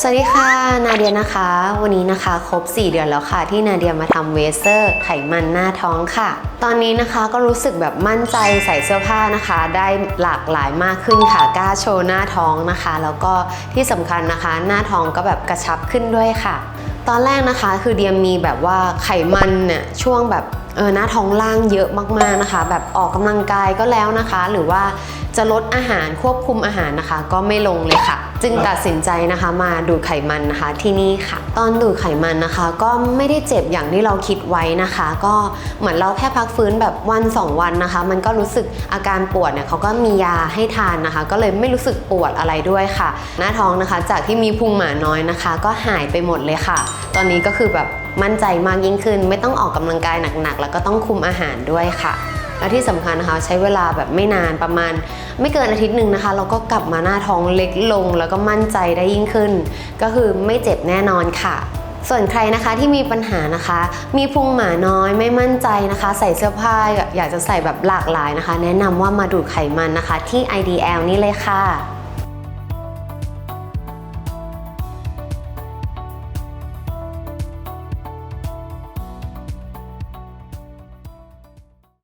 สวัสดีค่ะ นาเดียนะคะ วันนี้นะคะครบ 4 เดือนแล้วค่ะ ที่นาเดียมาทำเวเซอร์ไขมันหน้าท้องค่ะ ตอนนี้นะคะก็รู้สึกแบบมั่นใจใส่เสื้อผ้านะคะ ได้หลากหลายมากขึ้นค่ะกล้าโชว์หน้าท้องนะคะ แล้วก็ที่สำคัญนะคะ หน้าท้องก็แบบกระชับขึ้นด้วยค่ะ ตอนแรกนะคะคือเดียมีแบบว่าไขมันเนี่ยช่วงแบบ เออหน้าท้องล่างเยอะมากๆนะคะ แบบออกกำลังกายก็แล้วนะคะ หรือว่าจะลดอาหารควบคุมอาหารนะคะ ก็ไม่ลงเลยค่ะ จึงตัดสินใจนะคะมาดูดไขมันนะคะที่นี่ค่ะ ตอนดูดไขมันนะคะ ก็ไม่ได้เจ็บอย่างที่เราคิดไว้นะคะ ก็เหมือนเราแค่พักฟื้นแบบวัน 2 วันนะคะ มันก็รู้สึกอาการปวดเนี่ยเขาก็มียาให้ทานนะคะ ก็เลยไม่รู้สึกปวดอะไรด้วยค่ะ หน้าท้องนะคะ จากที่มีพุงหมาน้อยนะคะ ก็หายไปหมดเลยค่ะ ตอนนี้ก็คือแบบ มั่นใจมากยิ่งขึ้น ไม่ต้องออกกำลังกายหนักๆ แล้วก็ต้องคุมอาหารด้วยค่ะและที่สำคัญนะคะใช้เวลาแบบไม่นานประมาณ ไม่เกินอาทิตย์หนึ่งนะคะ เราก็กลับมาหน้าท้องเล็กลง แล้วก็มั่นใจได้ยิ่งขึ้น ก็คือไม่เจ็บแน่นอนค่ะ ส่วนใครนะคะที่มีปัญหานะคะ มีพุงหมาน้อยไม่มั่นใจนะคะ ใส่เสื้อผ้าอยากจะใส่แบบหลากหลายนะคะ แนะนำว่ามาดูดไขมันนะคะ ที่ IDL นี่เลยค่ะ